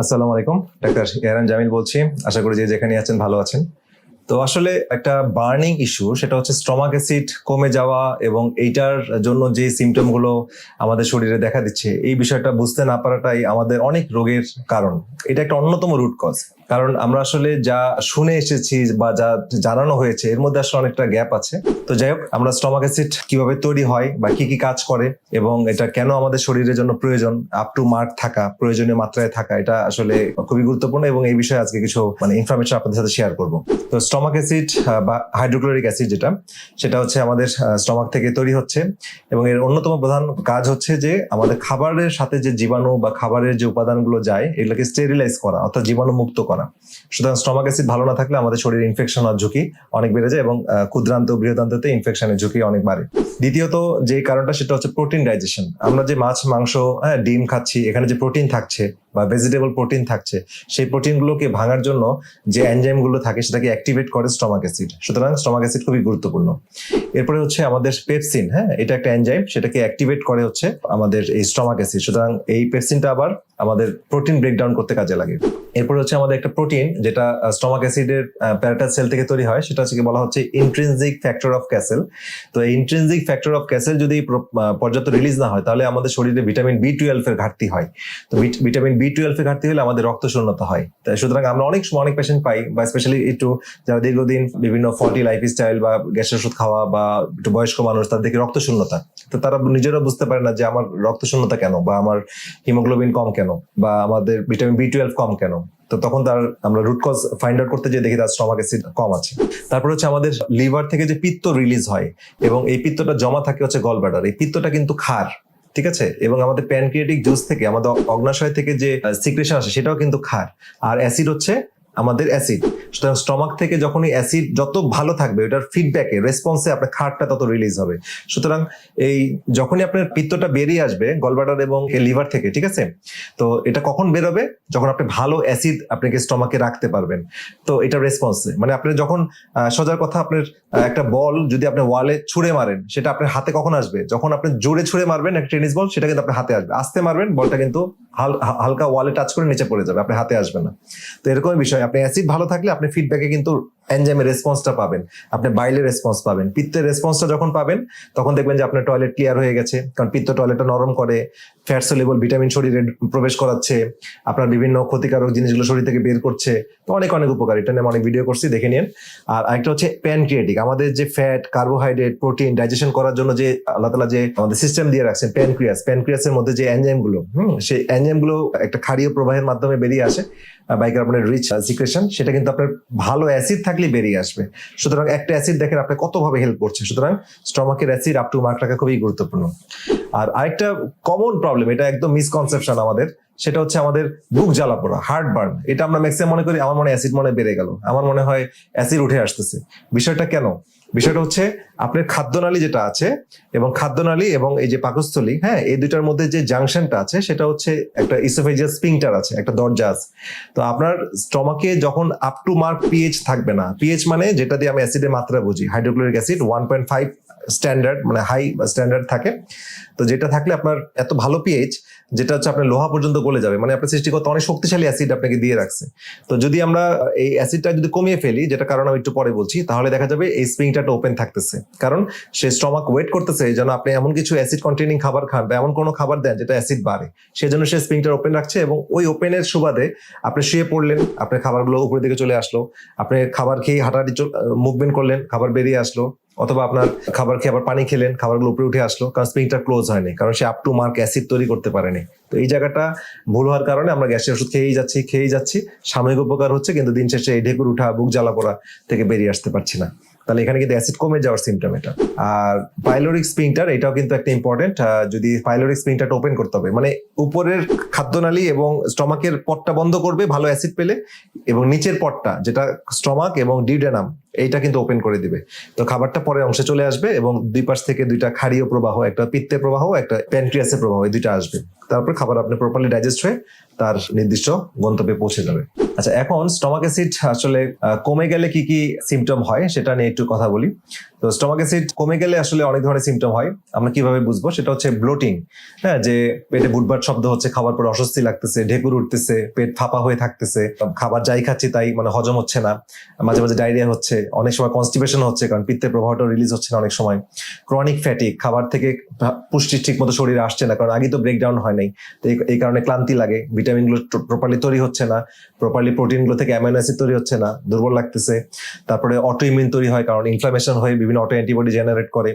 আসসালামু আলাইকুম, ডাক্তার এরান জামিল বলছি। আশা করি যে যেখানে আছেন ভালো আছেন। তো আসলে একটা বার্নিং ইস্যু, সেটা হচ্ছে স্ট্রমাক অ্যাসিড কমে যাওয়া এবং এইটার জন্য যে সিমটমগুলো আমাদের শরীরে দেখা দিচ্ছে, এই বিষয়টা বুঝতে না পারাটাই আমাদের অনেক রোগের কারণ। এটা একটা অন্যতম রুট কজ কারণ আমরা আসলে যা শুনে এসেছি বা যা জানানো হয়েছে, এর মধ্যে আসলে অনেকটা গ্যাপ আছে। তো যাই হোক, আমরা স্টমাক অ্যাসিড কীভাবে তৈরি হয় বা কি কি কাজ করে এবং এটা কেন আমাদের শরীরের জন্য প্রয়োজন আপ টু মার্ক থাকা, প্রয়োজনীয় মাত্রায় থাকা, এটা আসলে খুবই গুরুত্বপূর্ণ এবং এই বিষয়ে আজকে কিছু মানে ইনফরমেশন আপনাদের সাথে শেয়ার করব। তো স্টমাক অ্যাসিড বা হাইড্রোক্লোরিক অ্যাসিড যেটা, সেটা হচ্ছে আমাদের স্টমাক থেকে তৈরি হচ্ছে এবং এর অন্যতম প্রধান কাজ হচ্ছে যে আমাদের খাবারের সাথে যে জীবাণু বা খাবারের যে উপাদানগুলো যায়, এগুলোকে স্টেরিলাইজ করা, অর্থাৎ জীবাণু মুক্ত করা। সুতরাং স্টমাক অ্যাসিড ভালো না থাকলে আমাদের শরীরে ইনফেকশন হওয়ার ঝুঁকি অনেক বেড়ে যায় এবং ক্ষুদ্রান্ত বৃহদান্ততে ইনফেকশনের ঝুঁকি অনেক বাড়ে। দ্বিতীয়ত যে কারণটা সেটা হচ্ছে প্রোটিন ডাইজেশন আমরা যে মাছ, মাংস হ্যাঁ ডিম খাচ্ছি, এখানে যে প্রোটিন থাকছে বা ভেজিটেবল প্রোটিন থাকছে, সেই প্রোটিনগুলোকে ভাঙার জন্য যে এনজাইমগুলো থাকে সেটাকে অ্যাক্টিভেট করে স্টমাক অ্যাসিড সুতরাং স্টমাক অ্যাসিড খুবই গুরুত্বপূর্ণ। এরপরে হচ্ছে আমাদের পেপসিন হ্যাঁ এটা একটা এনজাইম সেটাকে অ্যাক্টিভেট করে হচ্ছে আমাদের এই স্টমাক অ্যাসিড সুতরাং এই পেপসিনটা আবার আমাদের প্রোটিন ব্রেকডাউন করতে কাজে লাগে। এরপর হচ্ছে আমাদের একটা প্রোটিন যেটা স্টমাক অ্যাসিডের প্যারাটাল সেল থেকে তৈরি হয়, সেটা হচ্ছে বলা হচ্ছে ইন্ট্রিনজিক ফ্যাক্টর অফ ক্যাসেল তো এই ইন্ট্রিনজিক ফ্যাক্টর অফ ক্যাসেল যদি পর্যাপ্ত রিলিজ না হয়, তাহলে আমাদের শরীরে ভিটামিন বি টুয়েলভ এর ঘাটতি হয়। তো ভিটামিন বি টুয়েলভ এর ঘাটতি হলে আমাদের রক্ত শূন্যতা হয়। তাই সুতরাং আমরা অনেক সময় অনেক পেশেন্ট পাই, বা স্পেশালি একটু যারা দীর্ঘদিন বিভিন্ন ফর্টি লাইফ স্টাইল বা গ্যাসের ওষুধ খাওয়া বা একটু বয়স্ক মানুষ তাদেরকে রক্ত শূন্যতা। তো তারা নিজেরা বুঝতে পারে না যে আমার রক্ত শূন্যতা কেন, বা আমার হিমোগ্লোবিন কম কেন। বা আমাদের ভিটামিন বি টুয়েলভ কম কেন? তো তখন তার আমরা রুট কজ ফাইন্ড আউট করতে যে দেখি তার স্টমাক অ্যাসিড কম আছে। তারপর হচ্ছে আমাদের লিভার থেকে যে পিত্ত রিলিজ হয়, এবং এই পিত্তটা জমা থাকে হচ্ছে গল ব্লাডার এই পিত্তটা কিন্তু খার ঠিক আছে? এবং আমাদের প্যানক্রিয়েটিক জুস থেকে, আমাদের অগ্নাশয় থেকে যে সিক্রেশন আসে, সেটাও কিন্তু খার আর অ্যাসিড হচ্ছে আমাদের অ্যাসিড সুতরাং স্টমাক থেকে যখনই অ্যাসিড যত ভালো থাকবে ওটার ফিডব্যাকে রেসপন্সে আপনার খাটটা তত রিলিজ হবে। সুতরাং এই যখনই আপনার পিত্তটা বেরিয়ে আসবে গলবাটার এবং লিভার থেকে, ঠিক আছে? তো এটা কখন বেরোবে? যখন আপনি ভালো অ্যাসিড আপনাকে স্টমাকে রাখতে পারবেন। তো এটা রেসপন্সে মানে আপনি যখন সোজার কথা আপনার একটা বল যদি আপনি ওয়ালে ছুঁড়ে মারেন, সেটা আপনার হাতে কখন আসবে? যখন আপনি জোরে ছুঁড়ে মারবেন একটা টেনিস বল সেটা কিন্তু আপনার হাতে আসবে। আসতে মারবেন বলটা কিন্তু হালকা ওয়ালে টাচ করে নিচে পড়ে যাবে, আপনার হাতে আসবে না। তো এরকমই বিষয়। আপনি অ্যাসিড ভালো থাকলে আপনি ফিডব্যাকে কিন্তু এনজাইমের রেসপন্সটা পাবেন। আপনি বাইলের রেসপন্স পাবেন। পিত্তের রেসপন্সটা যখন পাবেন, তখন দেখবেন যে আপনার টয়লেট ক্লিয়ার হয়ে গেছে। কারণ পিত্ত টয়লেটটা নরম করে ফ্যাটস লেভেল ভিটামিন শরীরে প্রবেশ করাচ্ছে, আপনার বিভিন্ন ক্ষতিকারক জিনিসগুলো শরীর থেকে বের করছে। তো অনেক অনেক উপকার। এটা নিয়ে অনেক ভিডিও করছি, দেখে নিন। আর আরেকটা হচ্ছে প্যানক্রিয়েটিক আমাদের যে ফ্যাট কার্বোহাইড্রেট প্রোটিন ডাইজেশন করার জন্য যে আল্লাহ তালা যে আমাদের সিস্টেম দিয়ে রাখছেন প্যানক্রিয়াস প্যানক্রিয়াসের মধ্যে যে এনজাইমগুলো হুম, সেই এনজাইমগুলো একটা ক্ষারীয় প্রবাহের মাধ্যমে বেরিয়ে আসে বাইকের আপনার রিচ সিক্রেশন সেটা কিন্তু আপনার ভালো অ্যাসিড থাকলে বেরিয়ে আসবে। সুতরাং একটা অ্যাসিড দেখেন আপনার কতভাবে হেল্প করছে। সুতরাং স্টমাকের অ্যাসিড আপ টু মার্ক রাখা খুবই গুরুত্বপূর্ণ। আর আরেকটা কমন প্রবলেম এটা একদম মিসকনসেপশন আমাদের, সেটা হচ্ছে আমাদের বুক জ্বালা পোড়া হার্ট বার্ন এটা আমরা ম্যাক্সিমাম মনে করি, আমার মনে অ্যাসিড মনে বেড়ে গেল। আমার মনে হয় অ্যাসিড উঠে আসতেছে। বিষয়টা কেন? বিষয়টা হচ্ছে আপনার খাদ্যনালী যেটা আছে এবং খাদ্যনালী এবং এই যে পাকস্থলী হ্যাঁ এই দুটার মধ্যে যে জাংশনটা আছে সেটা হচ্ছে একটা ইসোফেজিয়াস স্পিংটার আছে, একটা দরজা আছে। তো আপনার স্টমাকে যখন আপ টু মার্ক পিএইচ থাকবে না পিএইচ মানে যেটা দিয়ে আমি অ্যাসিডের মাত্রা বুঝি hydrochloric acid one point five standard মানে হাই স্ট্যান্ডার্ড থাকে। তো যেটা থাকলে আপনার এত ভালো পিএইচ যেটা হচ্ছে আপনার লোহা পর্যন্ত গলে যাবে। মানে আপনার সৃষ্টিগত অনেক শক্তিশালী অ্যাসিড আপনাকে দিয়ে রাখছে। তো যদি আমরা এই অ্যাসিডটা যদি কমিয়ে ফেলি, যেটা কারণ আমি একটু পরে বলছি, তাহলে দেখা যাবে এই স্প্রিংটাটা ওপেন থাকতেছে। কারণ সে স্টমাক ওয়েট করতেছে যেন আপনি এমন কিছু অ্যাসিড কন্টেনিং খাবার খান বা এমন কোনো খাবার দেন যেটা অ্যাসিড বাড়ে। সেজন্য সে স্প্রিংটা ওপেন রাখছে এবং ওই ওপেনের সুবাদে আপনি শুয়ে পড়লেন, আপনার খাবারগুলো উপরের দিকে চলে আসলো, আপনি খাবার খেয়ে হাঁটাহাঁটি মুভমেন্ট করলেন, খাবার বেরিয়ে আসলো অথবা আপনার খাবার খেয়ে আবার পানি খেলেন, খাবারগুলো উপরে উঠে আসলো, কারণ স্প্রিংটা ক্লোজ হয়নি, কারণ সে আপ টু মার্ক অ্যাসিড তৈরি করতে পারেনি। তো এই জায়গাটা ভুল হওয়ার কারণে আমরা গ্যাসের ওষুধ খেয়েই যাচ্ছি খেয়েই যাচ্ছি। সাময়িক উপকার হচ্ছে, কিন্তু দিন শেষে এই ঢেকুর উঠা, বুক জ্বালা পড়া থেকে বেরিয়ে আসতে পারছি না। তাহলে এখানে কিন্তু অ্যাসিড কমে যাওয়ার সিমটম এটা। আর পাইলোরিক স্প্রিংটার এটাও কিন্তু একটা ইম্পর্টেন্ট যদি পাইলোরিক স্প্রিংটারটা ওপেন করতে হবে মানে উপরের খাদ্যনালী এবং স্টমাকের পটটা বন্ধ করবে, ভালো অ্যাসিড পেলে, এবং নিচের পটটা, যেটা স্টমাক এবং ডিউডেনাম এইটা কিন্তু ওপেন করে দিবে। তো খাবারটা পরে অংশে চলে আসবে এবং দুই পাশ থেকে দুইটা ক্ষারীয় প্রবাহ, একটা পিত্তের প্রবাহ, একটা প্যান্ট্রিয়াসের প্রবাহ, এই দুইটা আসবে। তারপর খাবার আপনি প্রপারলি ডাইজেস্ট হয়ে তার নির্দিষ্ট গন্তব্যে পৌঁছে যাবে। আচ্ছা এখন স্টমাক অ্যাসিড আসলে কমে গেলে কি কি সিমটম হয় সেটা নিয়ে একটু কথা বলি। তো স্টমাক অ্যাসিড কমে গেলে আসলে অনেক ধরনের সিমটম হয়। আমরা কীভাবে বুঝব? সেটা হচ্ছে ব্লোটিং হ্যাঁ যে পেটে বুটবার শব্দ হচ্ছে, খাবার পর অস্বস্তি লাগতেছে, ঢেকুর উঠতেছে, পেট ফাঁপা হয়ে থাকতেছে, খাবার যাই খাচ্ছি তাই মানে হজম হচ্ছে না, মাঝে মাঝে ডায়রিয়া হচ্ছে, অনেক সময় কনস্টিপেশন হচ্ছে, কারণ পিত্তের প্রভাবটা রিলিজ হচ্ছে না অনেক সময়। ক্রনিক ফ্যাটিক খাবার থেকে পুষ্টি ঠিক মতো শরীরে আসছে না, কারণ আগে তো ব্রেকডাউন হয় নাই। তো এই- কারণে ক্লান্তি লাগে ভিটামিনগুলো প্রপারলি তৈরি হচ্ছে না প্রপারলি প্রোটিনগুলো থেকে অ্যামাইনো অ্যাসিড তৈরি হচ্ছে না, দুর্বল লাগতেছে। তারপরে অটো ইমিউন তৈরি হয়, কারণ ইনফ্লামেশন হয়ে বিভিন্ন অটো অ্যান্টিবডি জেনারেট করে।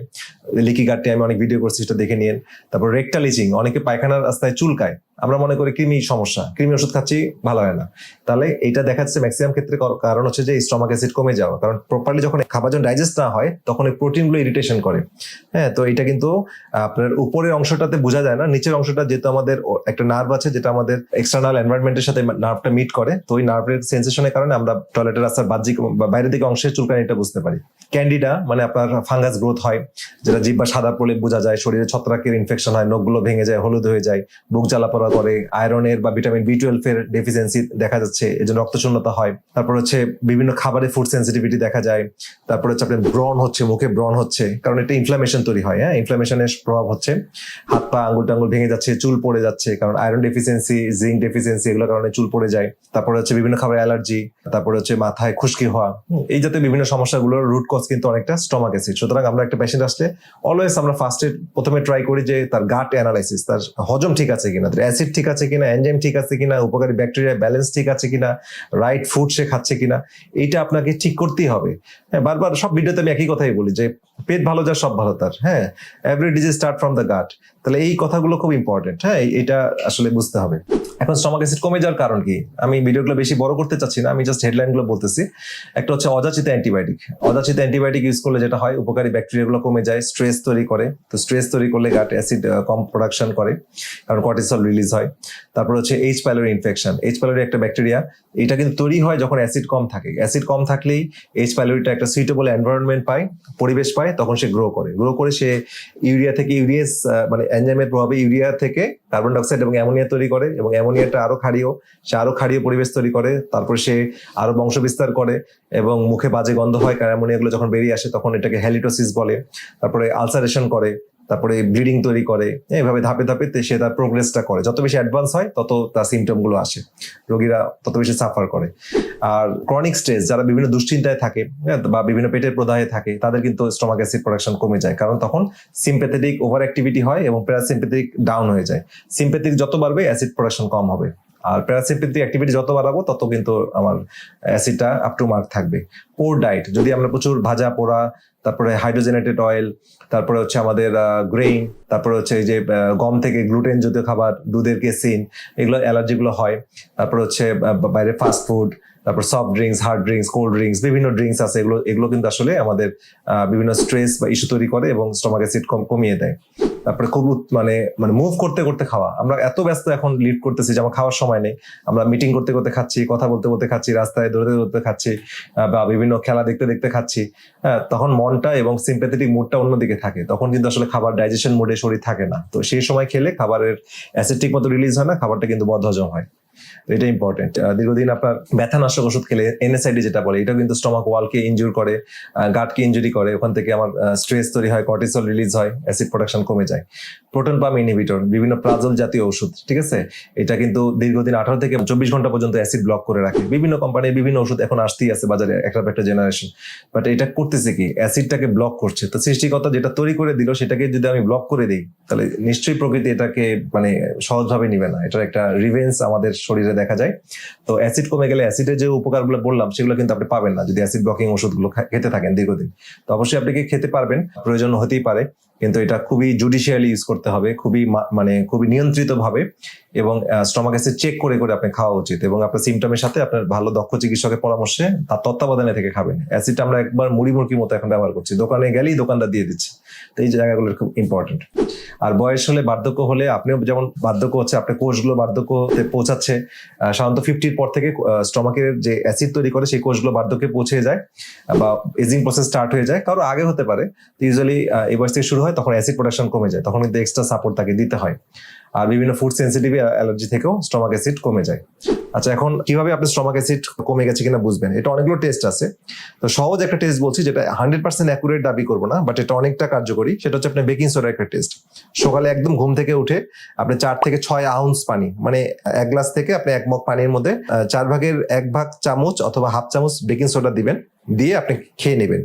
লিকি গার্ডটি আমি অনেক ভিডিও করছি, সেটা দেখে নিন তারপর রেকটাল অনেকে পায়খানার রাস্তায় চুলকায়। আমরা মনে করি কৃমি সমস্যা, কৃমি ওষুধ খাচ্ছি, ভালো হয় না। তাহলে এটা দেখা যাচ্ছে ম্যাক্সিমাম ক্ষেত্রে কারণ হচ্ছে যে স্টমাক অ্যাসিড কমে যাওয়া। কারণ প্রপারলি যখন খাবার যখন ডাইজেস্ট না হয়, তখন এই প্রোটিনগুলো ইরিটেশন করে। হ্যাঁ তো এটা কিন্তু আপনার উপরের অংশটাতে বোঝা যায় না, নিচের অংশটা যেহেতু আমাদের একটা নার্ভ আছে, যেটা আমাদের এক্সটার্নাল এনভায়রনমেন্টের সাথে নার্ভটা মিট করে, তো ওই নার্ভের সেন্সেশনের কারণে আমরা টয়লেটের রাস্তার বাহ্যিক বাইরের দিকে অংশে চুলকানিটা বুঝতে পারি। ক্যান্ডিডা মানে আপনার ফাঙ্গাস গ্রোথ হয়, যেটা জিভ বা সাদা পড়লে বোঝা যায়, শরীরে ছত্রাকের ইনফেকশন হয়, নখগুলো ভেঙে যায়, হলুদ হয়ে যায়, বুক জ্বালা পোড়া করে আয়রনের বা ভিটামিন বি টুয়েলভ এর ডেফিসিয়েন্সি দেখা যাচ্ছে, এই জন্য রক্তশূন্যতা হয়। তারপর হচ্ছে বিভিন্ন খাবারে ফুড সেন্সিটিভিটি দেখা যায়, তারপর হচ্ছে আপনার ব্রন হচ্ছে, মুখে ব্রন হচ্ছে, কারণ এটা ইনফ্লামেশন তৈরি হয় হ্যাঁ? ইনফ্লামেশনের প্রভাব হচ্ছে, হাত পা আঙ্গুল টাঙ্গুল ভেঙে যাচ্ছে, চুল পড়ে যাচ্ছে, কারণ আয়রন ডেফিসিয়েন্সি জিঙ্ক ডেফিসিয়েন্সি এগুলোর কারণে চুল পড়ে যায়। তারপর হচ্ছে বিভিন্ন খাবার অ্যালার্জি তারপর হচ্ছে মাথায় খুশকি হওয়া এই জাতীয় বিভিন্ন সমস্যাগুলোর রুট কজ কিন্তু অনেকটা স্টমাক অ্যাসিড সুতরাং আমরা একটা পেশেন্ট আসলে অলওয়েজ আমরা ফার্স্টে প্রথমে ট্রাই করি যে তার গাট অ্যানালাইসিস তার হজম ঠিক আছে কিনা, তার অ্যাসিড ঠিক আছে কিনা এনজাইম ঠিক আছে কিনা, উপকারী ব্যাকটেরিয়া ব্যালেন্স ঠিক আছে কিনা রাইট ফুড সে খাচ্ছে কিনা, এইটা আপনাকে ঠিক করতেই হবে। হ্যাঁ বারবার সব ভিডিওতে আমি একই কথাই বলি যে পেট ভালো যার সব ভালো তার হ্যাঁ? Every disease start from the gut তাহলে এই কথাগুলো খুব ইম্পর্টেন্ট হ্যাঁ? এটা আসলে বুঝতে হবে। এখন স্টমাক অ্যাসিড কমে যাওয়ার কারণ কি? আমি ভিডিওগুলো বেশি বড় করতে চাচ্ছি না, আমি জাস্ট হেডলাইনগুলো বলতেছি। একটা হচ্ছে অযাচিত অ্যান্টিবায়োটিক। অযাচিত অ্যান্টিবায়োটিক ইউজ করলে যেটা হয়, উপকারী ব্যাকটেরিয়াগুলো কমে যায় স্ট্রেস তৈরি করে। তো স্ট্রেস তৈরি করলে গাট অ্যাসিড কম প্রোডাকশন করে, কারণ কর্টিসল রিলিজ হয়। তারপর হচ্ছে H pylori infection H pylori একটা ব্যাকটেরিয়া এটা কিন্তু তৈরি হয় যখন অ্যাসিড কম থাকে। অ্যাসিড কম থাকলেই এইচ প্যালোরিটা একটা সুইটেবল এনভায়রনমেন্ট পায়, পরিবেশ পায় তখন সে গ্রো করে। গ্রো করে সে ইউরিয়া থেকে ইউরিয়াস মানে এনজাইমের প্রভাবে ইউরিয়া থেকে কার্বন ডাইঅক্সাইড এবং অ্যামোনিয়া তৈরি করে এবং অ্যামোনিয়াটা আরও ক্ষারীয়, সে আরও ক্ষারীয় পরিবেশ তৈরি করে, তারপর সে আরও বংশ বিস্তার করে এবং মুখে বাজে গন্ধ হয়, কারণ অ্যামোনিয়াগুলো যখন বেরিয়ে আসে তখন এটাকে হ্যালিটোসিস বলে, তারপরে আলসারেশন করে তারপরে ব্লিডিং তৈরি করে এইভাবে ধাপে ধাপে সে তার প্রোগ্রেসটা করে। যত বেশি অ্যাডভান্স হয় তত তার সিমটমগুলো আসে। রোগীরা তত বেশি সাফার করে। আর ক্রনিক স্ট্রেস যারা বিভিন্ন দুশ্চিন্তায় থাকে হ্যাঁ, বা বিভিন্ন পেটের প্রদাহে থাকে তাদের কিন্তু স্টমাক অ্যাসিড প্রোডাকশন কমে যায়। কারণ তখন সিম্পেথেটিক ওভার অ্যাক্টিভিটি হয় এবং প্যারাসিম্পেথেটিক ডাউন হয়ে যায়। সিম্পেথেটিক যত বাড়বে অ্যাসিড প্রোডাকশন কম হবে। আর প্যারাসিম্পেথিক অ্যাক্টিভিটি যত বাড়াবো, তত কিন্তু আমার অ্যাসিডটা আপ টু মার্ক থাকবে। পোর ডায়েট যদি আমরা প্রচুর ভাজা পোড়া, তারপরে হাইড্রোজেনেটেড অয়েল তারপরে হচ্ছে আমাদের গ্রেইন তারপরে হচ্ছে এই যে গম থেকে গ্লুটেন জাতীয় খাবার, দুধের কেসিন, এগুলো অ্যালার্জিগুলো হয়। তারপর হচ্ছে বাইরে ফাস্ট ফুড তারপর soft drinks hard drinks cold drinks বিভিন্ন ড্রিঙ্কস আছে, এগুলো এগুলো কিন্তু আসলে আমাদের বিভিন্ন স্ট্রেস বা ইস্যু তৈরি করে এবং স্টমাক অ্যাসিড কম, কমিয়ে দেয়। তারপরে খুব মানে মানে মুভ করতে করতে খাওয়া। আমরা এত ব্যস্ত এখন লিড করতেছি যে আমার খাওয়ার সময় নেই। আমরা মিটিং করতে করতে খাচ্ছি, কথা বলতে বলতে খাচ্ছি, রাস্তায় দৌড়তে দৌড়তে খাচ্ছি বা বিভিন্ন খেলা দেখতে দেখতে খাচ্ছি। হ্যাঁ তখন মনটা এবং সিম্পেথেটিক মুডটা অন্যদিকে থাকে। তখন কিন্তু আসলে খাবার ডাইজেশন মুডে শরীর থাকে না। তো সেই সময় খেলে খাবারের অ্যাসিড ঠিক মতো রিলিজ হয় না, খাবারটা কিন্তু বদহজম হয়। তো এটা ইম্পর্টেন্ট দীর্ঘদিন আপনার ব্যথানাশক ওষুধ খেলে এনএসআইডি যেটা বলে এটা কিন্তু স্টমাক ওয়ালকে ইনজুর করে গাটকে ইনজুরি করে। ওখান থেকে আমার স্ট্রেস তৈরি হয় কর্টিসল রিলিজ হয় অ্যাসিড প্রোডাকশন কমে যায়। প্রোটন পাম্প ইনহিবিটর বিভিন্ন প্রাজল জাতীয় ওষুধ, ঠিক আছে? এটা কিন্তু দীর্ঘদিন আঠারো থেকে চব্বিশ ঘণ্টা পর্যন্ত অ্যাসিড ব্লক করে রাখে। বিভিন্ন কোম্পানির বিভিন্ন ওষুধ এখন আসতেই আছে বাজারে, একটা একটা জেনারেশন বাট এটা করতেছে কি? অ্যাসিডটাকে ব্লক করছে। তো সৃষ্টিকর্তা যেটা তৈরি করে দিল, সেটাকে যদি আমি ব্লক করে দিই, তাহলে নিশ্চয়ই প্রকৃতি এটাকে মানে সহজভাবে নিবে না। এটার একটা রিভেন্স আমাদের শরীরে দেখা যায়। তো অ্যাসিড কমে গেলে অ্যাসিডের যে উপকারগুলো বললাম, সেগুলো কিন্তু আপনি পাবেন না। যদি অ্যাসিড ব্লকিং ওষুধগুলো খেতে থাকেন দীর্ঘদিন। তো অবশ্যই আপনি খেতে পারবেন? প্রয়োজন হতেই পারে। কিন্তু এটা খুবই জুডিশিয়ালি ইউজ করতে হবে, খুবই মানে খুবই নিয়ন্ত্রিত ভাবে এবং স্টমাক অ্যাসিড চেক করে করে আপনি খাওয়া উচিত এবং আপনার সিমটমের সাথে আপনার ভালো দক্ষ চিকিৎসকের পরামর্শে তার তত্ত্বাবধানে থেকে খাবেন। অ্যাসিডটা আমরা একবার মুড়ি মুড়কির মতো এখন ব্যবহার করছি। দোকানে গেলেই দোকানটা দিয়ে দিচ্ছে। তো এই জায়গাগুলো খুব ইম্পর্টেন্ট আর বয়স হলে বার্ধক্য হলে আপনিও যেমন বার্ধক্য হচ্ছে, আপনার কোষগুলো বার্ধক্যতে পৌঁছাচ্ছে সাধারণত ফিফটির পর থেকে স্টমাকের যে অ্যাসিড তৈরি করে সেই কোষগুলো বার্ধক্যে পৌঁছে যায় বা এজিং প্রসেস স্টার্ট হয়ে যায়। কারও আগে হতে পারে। ইউজুয়ালি বয়স থেকে শুরু হয় তখন অ্যাসিড প্রোডাকশন কমে যায়। তখন কিন্তু এক্সট্রা সাপোর্ট তাকে দিতে হয়। আর বিভিন্ন ফুড সেন্সিটিভ অ্যালার্জি থেকেও স্টমাক অ্যাসিড কমে যায়। আচ্ছা এখন কীভাবে আপনি স্টমাক অ্যাসিড কমে গেছে কিনা বুঝবেন? এটা অনেকগুলো টেস্ট আছে। তো সহজ একটা টেস্ট বলছি যেটা হান্ড্রেড পার্সেন্ট অ্যাকুরেট দাবি করব না বাট এটা অনেকটা কার্যকরী। সেটা হচ্ছে আপনার বেকিং সোডার একটা টেস্ট সকালে একদম ঘুম থেকে উঠে আপনি চার থেকে ছয় আউন্স পানি মানে এক গ্লাস থেকে আপনি এক মগ পানির মধ্যে চার ভাগের এক ভাগ চামচ অথবা হাফ চামচ বেকিং সোডা দিবেন। দিয়ে আপনি খেয়ে নেবেন।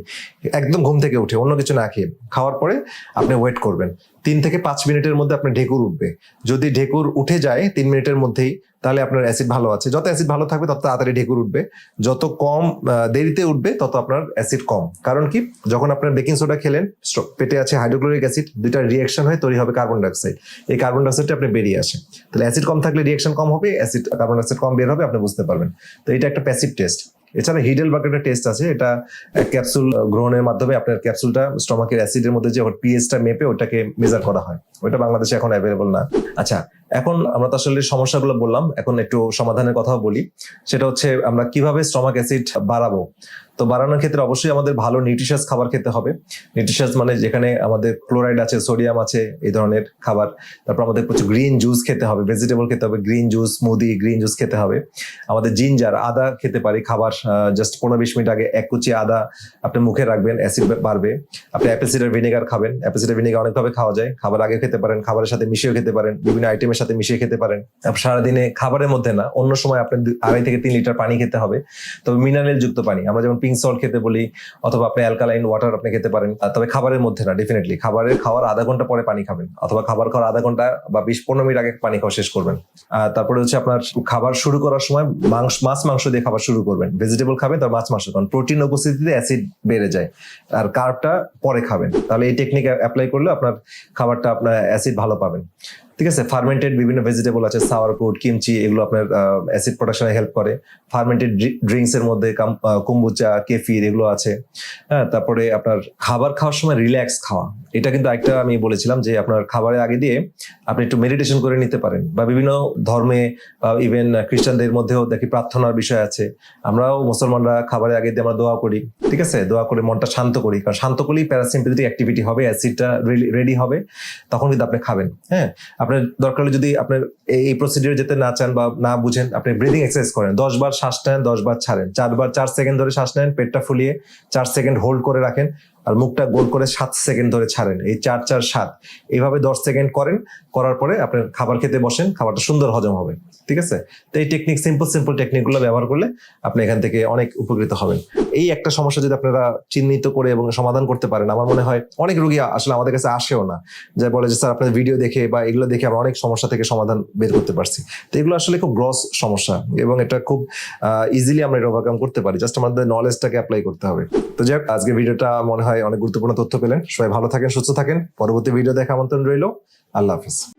একদম ঘুম থেকে উঠে, অন্য কিছু না খেয়ে। খাওয়ার পরে আপনি ওয়েট করবেন। তিন থেকে পাঁচ মিনিটের মধ্যে আপনার ঢেকুর উঠবে। যদি ঢেকুর উঠে যায় তিন মিনিটের মধ্যেই, তাহলে আপনার অ্যাসিড ভালো আছে। যত অ্যাসিড ভালো থাকবে, তত তাড়াতাড়ি ঢেকুর উঠবে। যত কম দেরিতে উঠবে, তত আপনার অ্যাসিড কম। কারণ কি? যখন আপনার বেকিং সোডা খেলেন পেটে আছে হাইড্রোক্লোরিক অ্যাসিড দুইটা রিয়াকশন হয়ে, তৈরি হবে কার্বন ডাইঅক্সাইড এই কার্বন ডাইঅক্সাইডটা আপনি বেরিয়ে আসে তাহলে অ্যাসিড কম থাকলে রিয়াকশন কম হবে অ্যাসিড কার্বন ডাইঅক্সাইড কম বের হবে, আপনি বুঝতে পারবেন। তো এটা একটা প্যাসিভ টেস্ট এছাড়া হিডেল একটা টেস্ট আছে। এটা ক্যাপসুল গ্রহণের মাধ্যমে আপনার ক্যাপসুলটা স্টমাকের অ্যাসিডের মধ্যে যে পিএইচটা মেপে ওটাকে মেজার করা হয়। ওটা বাংলাদেশে এখন অ্যাভেলেবল না। আচ্ছা এখন আমরা তো আসলে সমস্যাগুলো বললাম, এখন একটু সমাধানের কথাও বলি। সেটা হচ্ছে আমরা কীভাবে স্টমাক অ্যাসিড বাড়াবো? তো বাড়ানোর ক্ষেত্রে অবশ্যই আমাদের ভালো নিউট্রিশাস খাবার খেতে হবে। নিউট্রিশাস মানে যেখানে আমাদের ক্লোরাইড আছে সোডিয়াম আছে, এই ধরনের খাবার। তারপর আমাদের প্রচুর গ্রিন জুস খেতে হবে ভেজিটেবল খেতে হবে গ্রিন জুস মুদি গ্রিন জুস খেতে হবে। আমাদের জিঞ্জার আদা খেতে পারি খাবার জাস্ট পনেরো বিশ মিনিট আগে এক কুচি আদা আপনি মুখে রাখবেন অ্যাসিড বাড়বে। আপনি অ্যাপেল সিডার ভিনেগার খাবেন অ্যাপেল সিডার ভিনেগার অনেকভাবে খাওয়া যায়, খাবার আগে খেতে পারেন, খাবারের সাথে মিশিয়ে খেতে পারেন, বিভিন্ন আইটেমের সাথে মিশিয়ে খেতে পারেন। সারাদিনে খাবারের মধ্যে না, অন্য সময় আপনি দু- আড়াই থেকে তিন লিটার পানি খেতে হবে। তবে মিনারেল যুক্ত পানি, আমরা যেমন পিঙ্ক সল্ট খেতে বলি, অথবা আপনি অ্যালকালাইন ওয়াটার আপনি খেতে পারেন তবে খাবারের মধ্যে না ডেফিনেটলি খাবারের খাওয়ার আধা ঘণ্টা পরে পানি খাবেন, অথবা খাবার খাওয়ার আধা ঘণ্টা বা বিশ পনেরো মিনিট আগে পানি খাওয়া শেষ করবেন। তারপরে হচ্ছে আপনার খাবার শুরু করার সময় মাংস, মাছ, মাংস দিয়ে খাবার শুরু করবেন। ভেজিটেবল খাবেন তার মাছ, মাংস, কারণ প্রোটিন উপস্থিতিতে অ্যাসিড বেড়ে যায়। আর কার্বটা পরে খাবেন। তাহলে এই টেকনিক অ্যাপ্লাই করলে আপনার খাবারটা আপনার অ্যাসিড ভালো পাবেন। ঠিক আছে ফার্মেন্টেড বিভিন্ন ভেজিটেবল আছে সাওয়ার ফ্রুট কিমচি এগুলো আপনার অ্যাসিড প্রোডাকশনে হেল্প করে। ফার্মেন্টেড ড্রিঙ্কস এর মধ্যে কম্বুচা কেফির এগুলো আছে। হ্যাঁ তারপরে আপনার খাবার খাওয়ার সময় রিল্যাক্স খাওয়া। এটা কিন্তু একটা আমি বলেছিলাম যে আপনার খাবারের আগে দিয়ে আপনি একটু মেডিটেশন করে নিতে পারেন। বা বিভিন্ন ধর্মে, বা ইভেন খ্রিস্টানদের মধ্যেও দেখি প্রার্থনার বিষয় আছে। আমরাও মুসলমানরা খাবারের আগে দিয়ে আমরা দোয়া করি, ঠিক আছে? দোয়া করে মনটা শান্ত করি। কারণ শান্ত করলেই প্যারাসিম্পেথেটিক অ্যাক্টিভিটি হবে অ্যাসিডটা রেডি হবে, তখন কিন্তু আপনি খাবেন। হ্যাঁ আপনার দরকার হলে যদি আপনার এই- প্রসিডিওর যেতে না চান বা না বুঝেন, আপনি ব্রিদিং এক্সারসাইজ করেন। দশ বার শ্বাস নেন, দশ বার ছাড়েন। চারবার চার সেকেন্ড ধরে শ্বাস নেন, পেটটা ফুলিয়ে চার সেকেন্ড হোল্ড করে রাখেন আর মুখটা গোল করে সাত সেকেন্ড ধরে ছাড়েন। এই চার চার, সাত। এইভাবে দশ সেকেন্ড করেন, করার পরে আপনার খাবার খেতে বসেন, খাবারটা সুন্দর হজম হবে। ঠিক আছে? তো এই টেকনিক সিম্পল সিম্পল টেকনিকগুলো ব্যবহার করলে আপনি এখান থেকে অনেক উপকৃত হবেন। এই একটা সমস্যা যদি আপনারা চিহ্নিত করে এবং সমাধান করতে পারেন, আমার মনে হয় অনেক রোগী আসলে আমাদের কাছে আসেও না। যে বলে যে, স্যার, আপনার ভিডিও দেখে বা এগুলো দেখে আমরা অনেক সমস্যা থেকে সমাধান বের করতে পারছি। তো এগুলো আসলে খুব গ্রস সমস্যা এবং এটা খুব ইজিলি আমরা এটা ওভারকাম করতে পারি। জাস্ট আমাদের নলেজটাকে অ্যাপ্লাই করতে হবে। তো যাই আজকে ভিডিওটা মনে হয় অনেক গুরুত্বপূর্ণ তথ্য পেলেন। সবাই ভালো থাকেন, সুস্থ থাকেন। পরবর্তী ভিডিও দেখা আমন্ত্রণ রইল। আল্লাহ হাফিজ।